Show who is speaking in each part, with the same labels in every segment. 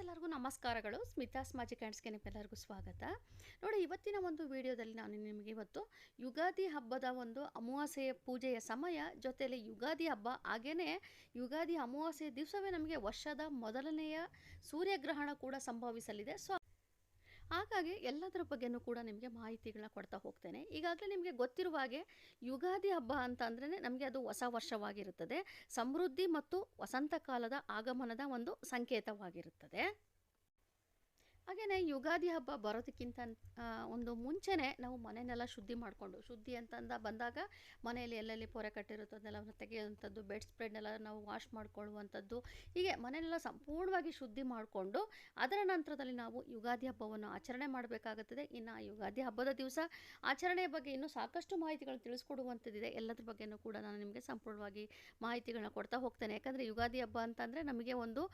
Speaker 1: ಎಲ್ಲರಿಗೂ ನಮಸ್ಕಾರಗಳು. ಸ್ಮಿತಾಸ್ ಮಾಜಿ ಕ್ಯಾಂಡ್ಸ್ಗೆ ನಿಮ್ಮೆಲ್ಲರಿಗೂ ಸ್ವಾಗತ. ನೋಡಿ, ಇವತ್ತಿನ ಒಂದು ವಿಡಿಯೋದಲ್ಲಿ ನಾನು ನಿಮಗೆ ಇವತ್ತು ಯುಗಾದಿ ಹಬ್ಬದ ಒಂದು ಅಮಾವಾಸ್ಯೆಯ ಪೂಜೆಯ ಸಮಯ. ಜೊತೆಯಲ್ಲಿ ಯುಗಾದಿ ಹಬ್ಬ ಹಾಗೆಯೇ ಯುಗಾದಿ ಅಮಾವಾಸ್ಯೆಯ ದಿವಸವೇ ನಮಗೆ ವರ್ಷದ ಮೊದಲನೆಯ ಸೂರ್ಯಗ್ರಹಣ ಕೂಡ ಸಂಭವಿಸಲಿದೆ. ಸೊ ಹಾಗಾಗಿ ಎಲ್ಲದರ ಬಗ್ಗೆನೂ ಕೂಡ ನಿಮಗೆ ಮಾಹಿತಿಗಳನ್ನ ಕೊಡ್ತಾ ಹೋಗ್ತೇನೆ. ಈಗಾಗಲೇ ನಿಮಗೆ ಗೊತ್ತಿರುವ ಹಾಗೆ ಯುಗಾದಿ ಹಬ್ಬ ಅಂತ ಅಂದ್ರೆ ನಮಗೆ ಅದು ಹೊಸ ವರ್ಷವಾಗಿರುತ್ತದೆ. ಸಮೃದ್ಧಿ ಮತ್ತು ವಸಂತ ಕಾಲದ ಆಗಮನದ ಒಂದು ಸಂಕೇತವಾಗಿರುತ್ತದೆ. ಹಾಗೆಯೇ ಯುಗಾದಿ ಹಬ್ಬ ಬರೋದಕ್ಕಿಂತ ಒಂದು ಮುಂಚೆನೇ ನಾವು ಮನೆಯನ್ನೆಲ್ಲ ಶುದ್ಧಿ ಮಾಡಿಕೊಂಡು, ಶುದ್ಧಿ ಅಂತಂದ ಬಂದಾಗ ಮನೆಯಲ್ಲಿ ಎಲ್ಲೆಲ್ಲಿ ಪೊರೆ ಕಟ್ಟಿರುತ್ತೋ ಅದನ್ನೆಲ್ಲ ತೆಗೆಯುವಂಥದ್ದು, ಬೆಡ್ ಸ್ಪ್ರೆಡ್ನೆಲ್ಲ ನಾವು ವಾಶ್ ಮಾಡ್ಕೊಳ್ಳುವಂಥದ್ದು, ಹೀಗೆ ಮನೆಯನ್ನೆಲ್ಲ ಸಂಪೂರ್ಣವಾಗಿ ಶುದ್ಧಿ ಮಾಡಿಕೊಂಡು ಅದರ ನಂತರದಲ್ಲಿ ನಾವು ಯುಗಾದಿ ಹಬ್ಬವನ್ನು ಆಚರಣೆ ಮಾಡಬೇಕಾಗುತ್ತದೆ. ಇನ್ನು ಯುಗಾದಿ ಹಬ್ಬದ ದಿವಸ ಆಚರಣೆಯ ಬಗ್ಗೆ ಇನ್ನೂ ಸಾಕಷ್ಟು ಮಾಹಿತಿಗಳನ್ನು ತಿಳಿಸ್ಕೊಡುವಂಥದ್ದಿದೆ. ಎಲ್ಲದ್ರ ಬಗ್ಗೆಯೂ ಕೂಡ ನಾನು ನಿಮಗೆ ಸಂಪೂರ್ಣವಾಗಿ ಮಾಹಿತಿಗಳನ್ನ ಕೊಡ್ತಾ ಹೋಗ್ತೇನೆ. ಯಾಕಂದರೆ ಯುಗಾದಿ ಹಬ್ಬ ಅಂತಂದರೆ ನಮಗೆ ಒಂದು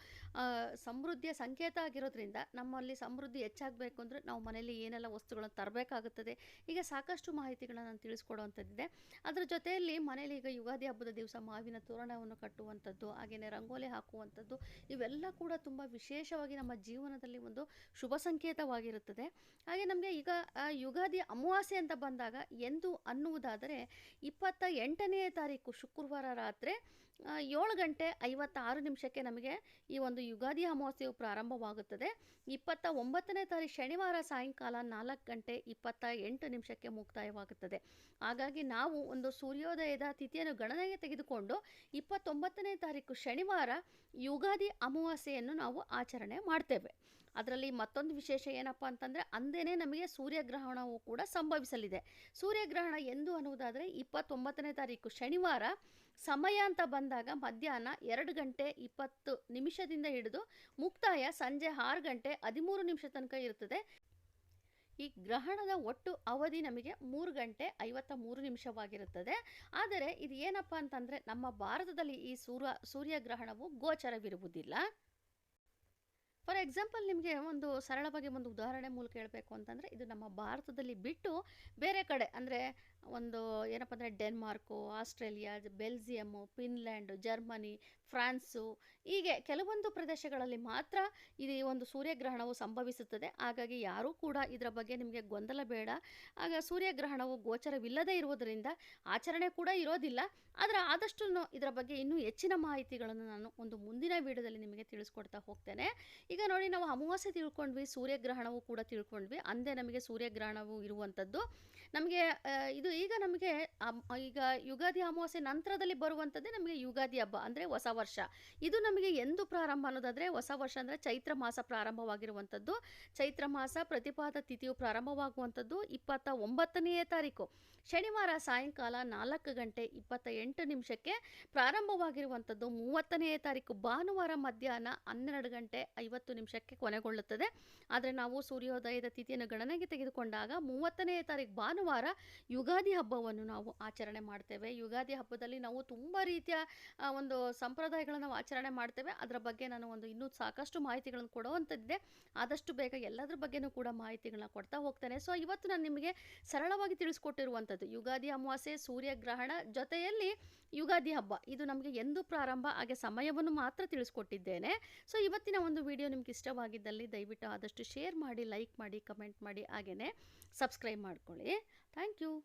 Speaker 1: ಸಮೃದ್ಧಿಯ ಸಂಕೇತ ಆಗಿರೋದ್ರಿಂದ ನಮ್ಮಲ್ಲಿ ಸಮೃದ್ಧಿ ಹೆಚ್ಚಾಗಬೇಕು ಅಂದರೆ ನಾವು ಮನೆಯಲ್ಲಿ ಏನೆಲ್ಲ ವಸ್ತುಗಳನ್ನು ತರಬೇಕಾಗುತ್ತದೆ. ಈಗ ಸಾಕಷ್ಟು ಮಾಹಿತಿಗಳನ್ನ ನಾನು ತಿಳಿಸ್ಕೊಡುವಂಥದ್ದಿದೆ. ಅದರ ಜೊತೆಯಲ್ಲಿ ಮನೆಯಲ್ಲಿ ಈಗ ಯುಗಾದಿ ಹಬ್ಬದ ದಿವಸ ಮಾವಿನ ತೋರಣವನ್ನು ಕಟ್ಟುವಂಥದ್ದು ಹಾಗೆಯೇ ರಂಗೋಲಿ ಹಾಕುವಂಥದ್ದು, ಇವೆಲ್ಲ ಕೂಡ ತುಂಬ ವಿಶೇಷವಾಗಿ ನಮ್ಮ ಜೀವನದಲ್ಲಿ ಒಂದು ಶುಭ ಸಂಕೇತವಾಗಿರುತ್ತದೆ. ಹಾಗೆ ನಮಗೆ ಈಗ ಯುಗಾದಿ ಅಮಾವಾಸ್ಯೆ ಅಂತ ಬಂದಾಗ ಎಂದು ಅನ್ನುವುದಾದರೆ ಇಪ್ಪತ್ತ ಎಂಟನೆಯ ತಾರೀಕು ಶುಕ್ರವಾರ ರಾತ್ರಿ ಏಳು ಗಂಟೆ ಐವತ್ತಾರು ನಿಮಿಷಕ್ಕೆ ನಮಗೆ ಈ ಒಂದು ಯುಗಾದಿ ಅಮಾವಾಸ್ಯೆಯು ಪ್ರಾರಂಭವಾಗುತ್ತದೆ. ಇಪ್ಪತ್ತ ಒಂಬತ್ತನೇ ತಾರೀಕು ಶನಿವಾರ ಸಾಯಂಕಾಲ ನಾಲ್ಕು ಗಂಟೆ ಇಪ್ಪತ್ತ ಎಂಟು ನಿಮಿಷಕ್ಕೆ ಮುಕ್ತಾಯವಾಗುತ್ತದೆ. ಹಾಗಾಗಿ ನಾವು ಒಂದು ಸೂರ್ಯೋದಯದ ತಿಥಿಯನ್ನು ಗಣನೆಗೆ ತೆಗೆದುಕೊಂಡು ಇಪ್ಪತ್ತೊಂಬತ್ತನೇ ತಾರೀಕು ಶನಿವಾರ ಯುಗಾದಿ ಅಮಾವಾಸ್ಯೆಯನ್ನು ನಾವು ಆಚರಣೆ ಮಾಡ್ತೇವೆ. ಅದರಲ್ಲಿ ಮತ್ತೊಂದು ವಿಶೇಷ ಏನಪ್ಪ ಅಂತಂದರೆ ಅಂದೇನೆ ನಮಗೆ ಸೂರ್ಯಗ್ರಹಣವು ಕೂಡ ಸಂಭವಿಸಲಿದೆ. ಸೂರ್ಯಗ್ರಹಣ ಎಂದು ಅನ್ನುವುದಾದರೆ ಇಪ್ಪತ್ತೊಂಬತ್ತನೇ ತಾರೀಕು ಶನಿವಾರ ಸಮಯ ಅಂತ ಬಂದಾಗ ಮಧ್ಯಾಹ್ನ ಎರಡು ಗಂಟೆ ಇಪ್ಪತ್ತು ನಿಮಿಷದಿಂದ ಹಿಡಿದು ಮುಕ್ತಾಯ ಸಂಜೆ ಆರು ಗಂಟೆ ಹದಿಮೂರು ನಿಮಿಷ ತನಕ ಇರುತ್ತದೆ. ಈ ಗ್ರಹಣದ ಒಟ್ಟು ಅವಧಿ ನಮಗೆ ಮೂರು ಗಂಟೆ ಐವತ್ತ ಮೂರು ನಿಮಿಷವಾಗಿರುತ್ತದೆ. ಆದರೆ ಇದು ಏನಪ್ಪ ಅಂತಂದರೆ ನಮ್ಮ ಭಾರತದಲ್ಲಿ ಈ ಸೂರ್ಯ ಸೂರ್ಯಗ್ರಹಣವು ಗೋಚರವಿರುವುದಿಲ್ಲ. ಫಾರ್ ಎಕ್ಸಾಂಪಲ್ ನಿಮಗೆ ಒಂದು ಸರಳವಾಗಿ ಒಂದು ಉದಾಹರಣೆ ಮೂಲಕ ಹೇಳಬೇಕು ಅಂತಂದರೆ ಇದು ನಮ್ಮ ಭಾರತದಲ್ಲಿ ಬಿಟ್ಟು ಬೇರೆ ಕಡೆ, ಅಂದರೆ ಒಂದು ಏನಪ್ಪ ಅಂದರೆ Denmark, Australia, Belgium, Finland, Germany, France, ಹೀಗೆ ಕೆಲವೊಂದು ಪ್ರದೇಶಗಳಲ್ಲಿ ಮಾತ್ರ ಈ ಒಂದು ಸೂರ್ಯಗ್ರಹಣವು ಸಂಭವಿಸುತ್ತದೆ. ಹಾಗಾಗಿ ಯಾರೂ ಕೂಡ ಇದರ ಬಗ್ಗೆ ನಿಮಗೆ ಗೊಂದಲ ಬೇಡ. ಆಗ ಸೂರ್ಯಗ್ರಹಣವು ಗೋಚರವಿಲ್ಲದೆ ಇರುವುದರಿಂದ ಆಚರಣೆ ಕೂಡ ಇರೋದಿಲ್ಲ. ಆದರೆ ಆದಷ್ಟು ಇದರ ಬಗ್ಗೆ ಇನ್ನೂ ಹೆಚ್ಚಿನ ಮಾಹಿತಿಗಳನ್ನು ನಾನು ಒಂದು ಮುಂದಿನ ವಿಡಿಯೋದಲ್ಲಿ ನಿಮಗೆ ತಿಳಿಸ್ಕೊಡ್ತಾ ಹೋಗ್ತೇನೆ. ಈಗ ನೋಡಿ, ನಾವು ಅಮಾವಾಸ್ಯೆ ತಿಳ್ಕೊಂಡ್ವಿ, ಸೂರ್ಯಗ್ರಹಣವು ಕೂಡ ತಿಳ್ಕೊಂಡ್ವಿ. ಅಂದೇ ನಮಗೆ ಸೂರ್ಯಗ್ರಹಣವು ಇರುವಂಥದ್ದು. ನಮಗೆ ಇದು ಈಗ ನಮಗೆ ಈಗ ಯುಗಾದಿ ಅಮಾವಾಸ್ಯೆ ನಂತರದಲ್ಲಿ ಬರುವಂಥದ್ದೇ ನಮಗೆ ಯುಗಾದಿ ಹಬ್ಬ ಅಂದರೆ ಹೊಸ ವರ್ಷ. ಇದು ನಮಗೆ ಎಂದು ಪ್ರಾರಂಭ ಅನ್ನೋದಾದರೆ ಹೊಸ ವರ್ಷ ಅಂದರೆ ಚೈತ್ರ ಮಾಸ ಪ್ರಾರಂಭವಾಗಿರುವಂಥದ್ದು. ಚೈತ್ರ ಮಾಸ ಪ್ರತಿಪಾದ ತಿಥಿಯು ಪ್ರಾರಂಭವಾಗುವಂಥದ್ದು ಇಪ್ಪತ್ತ ಒಂಬತ್ತನೆಯ ತಾರೀಕು. ಶನಿವಾರ ಸಾಯಂಕಾಲ ನಾಲ್ಕು ಗಂಟೆ ಇಪ್ಪತ್ತ ಎಂಟು ನಿಮಿಷಕ್ಕೆ ಪ್ರಾರಂಭವಾಗಿರುವಂಥದ್ದು ಮೂವತ್ತನೆಯ ತಾರೀಕು. ಭಾನುವಾರ ಮಧ್ಯಾಹ್ನ ಹನ್ನೆರಡು ಗಂಟೆ ಐವತ್ತು ನಿಮಿಷಕ್ಕೆ ಕೊನೆಗೊಳ್ಳುತ್ತದೆ. ಆದರೆ ನಾವು ಸೂರ್ಯೋದಯದ ತಿಥಿಯನ್ನು ಗಣನೆಗೆ ತೆಗೆದುಕೊಂಡಾಗ ಮೂವತ್ತನೆಯ ತಾರೀಕು ಭಾನುವಾರ ಯುಗಾದಿ ಹಬ್ಬವನ್ನು ನಾವು ಆಚರಣೆ ಮಾಡ್ತೇವೆ. ಯುಗಾದಿ ಹಬ್ಬದಲ್ಲಿ ನಾವು ತುಂಬ ರೀತಿಯ ಒಂದು ಸಂಪ್ರದಾಯಗಳನ್ನು ನಾವು ಆಚರಣೆ ಮಾಡ್ತೇವೆ. ಅದರ ಬಗ್ಗೆ ನಾನು ಒಂದು ಇನ್ನೂ ಸಾಕಷ್ಟು ಮಾಹಿತಿಗಳನ್ನು ಕೊಡುವಂಥದ್ದಿದೆ. ಆದಷ್ಟು ಬೇಗ ಎಲ್ಲದ್ರ ಬಗ್ಗೆನೂ ಕೂಡ ಮಾಹಿತಿಗಳನ್ನ ಕೊಡ್ತಾ ಹೋಗ್ತೇನೆ. ಸೊ, ಇವತ್ತು ನಾನು ನಿಮಗೆ ಸರಳವಾಗಿ ತಿಳಿಸ್ಕೊಟ್ಟಿರುವಂಥದ್ದು, ಯುಗಾದಿ ಅಮಾವಾಸ್ಯೆ, ಸೂರ್ಯಗ್ರಹಣ ಜೊತೆಯಲ್ಲಿ ಯುಗಾದಿ ಹಬ್ಬ. ಇದು ನಮಗೆ ಎಂದು ಪ್ರಾರಂಭ, ಹಾಗೆ ಸಮಯವನ್ನು ಮಾತ್ರ ತಿಳಿಸ್ಕೊಟ್ಟಿದ್ದೇನೆ. ಸೊ, ಇವತ್ತಿನ ಒಂದು ವಿಡಿಯೋ ನಿಮ್ಗೆ ಇಷ್ಟವಾಗಿದ್ದಲ್ಲಿ ದಯವಿಟ್ಟು ಆದಷ್ಟು ಶೇರ್ ಮಾಡಿ, ಲೈಕ್ ಮಾಡಿ, ಕಮೆಂಟ್ ಮಾಡಿ ಹಾಗೆಯೇ ಸಬ್ಸ್ಕ್ರೈಬ್ ಮಾಡ್ಕೊಳ್ಳಿ. Thank you.